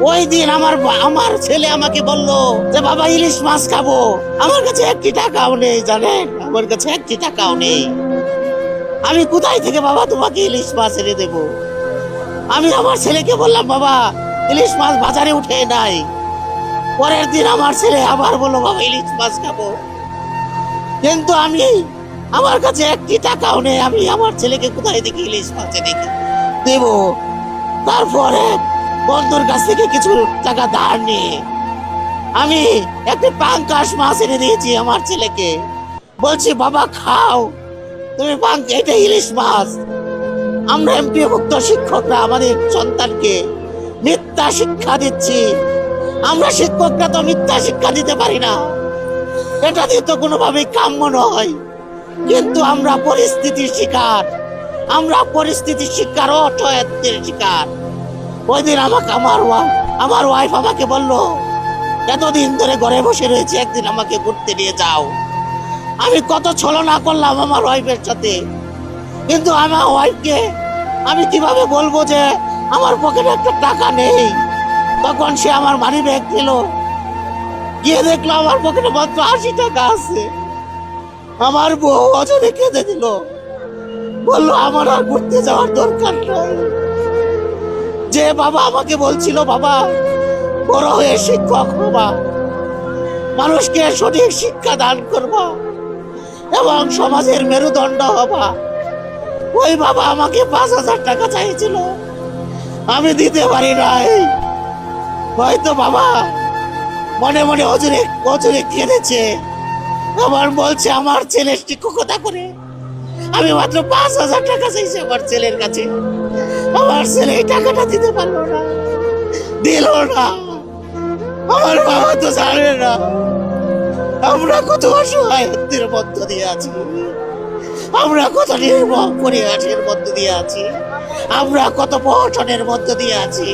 ওই দিন আমার আমার ছেলে আমাকে বলল যে, বাবা, ইলিশ মাছ খাব। আমার কাছে একটি টাকাও নেই, জানেন? আমার কাছে একটি টাকাও নেই। আমি কোথায় থেকে, বাবা, তোমাকে ইলিশ মাছ এনে দেব? আমি আমার ছেলেকে বললাম, বাবা, ইলিশ মাছ বাজারে উঠে নাই। পরের দিন আমার ছেলে আবার বলল, বাবা, ইলিশ মাছ খাব। কিন্তু আমি, আমার কাছে একটি টাকাও নেই। আমি আমার ছেলেকে কোথায় দেখি ইলিশ মাছ এনে দেব। তারপরে বন্ধুর কাছ থেকে কিছু টাকা ধার নিয়ে আমি একটি পাঙ্কাশ মাছ এনে দিয়েছি আমার ছেলেকে। বলছি, বাবা, খাও। তুমি পাঙ্ক এটা ইলিশ মাছ। আমরা এমপি মুক্ত শিক্ষকরা, আমাদের সন্তানকে মিথ্যা শিক্ষা দিচ্ছি। আমরা শিক্ষকরা তো মিথ্যা শিক্ষা দিতে পারি না। এটা দিয়ে তো কোনোভাবেই কাম্য নয়। কিন্তু আমরা পরিস্থিতির শিকার। আমরা পরিস্থিতির শিকার অসহায়ত্বের শিকার। ওই দিন আমাকে, আমার আমার ওয়াইফ আমাকে বলল, এতদিন ধরে ঘরে বসে রয়েছে, একদিন আমাকে ঘুরতে নিয়ে যাও। আমি কত ছলনা করলাম আমার ওয়াইফের সাথে। কিন্তু আমার ওয়াইফকে আমি কীভাবে বলব যে, আমার পকেটে একটা টাকা নেই। তখন সে আমার মানি ব্যাগ দিল গিয়ে দেখল আমার পকেটে মাত্র আশি টাকা আছে। আমার বউ অজনে কেঁদে দিল। বলল, আমার আর ঘুরতে যাওয়ার দরকার নেই। যে বাবা আমাকে বলছিল, বাবা, বড় হয়ে শিক্ষক হবা। মানুষকে সঠিক শিক্ষা দান করবা এবং সমাজের মেরুদণ্ড হবা। ওই বাবা আমাকে পাঁচ হাজার টাকা চাইছিল। আমি দিতে পারি নাই। হয়তো বাবা মনে মনে অজরে অজরে কেঁদেছে আমার বলছে, আমার ছেলে শিক্ষকতা করে। আমি মাত্র পাঁচ হাজার টাকা চাইছি আমার ছেলের কাছে। আমার ছেলে এই টাকাটা দিতে পারল না। দিল না। আমার বাবা তো জানে না। আমরা কত অসহায়ত্বের মধ্য দিয়ে আছি। আমরা কত নির্মম পরিহাসের মধ্য দিয়ে আছি। আমরা কত পঠনের মধ্য দিয়ে আছি।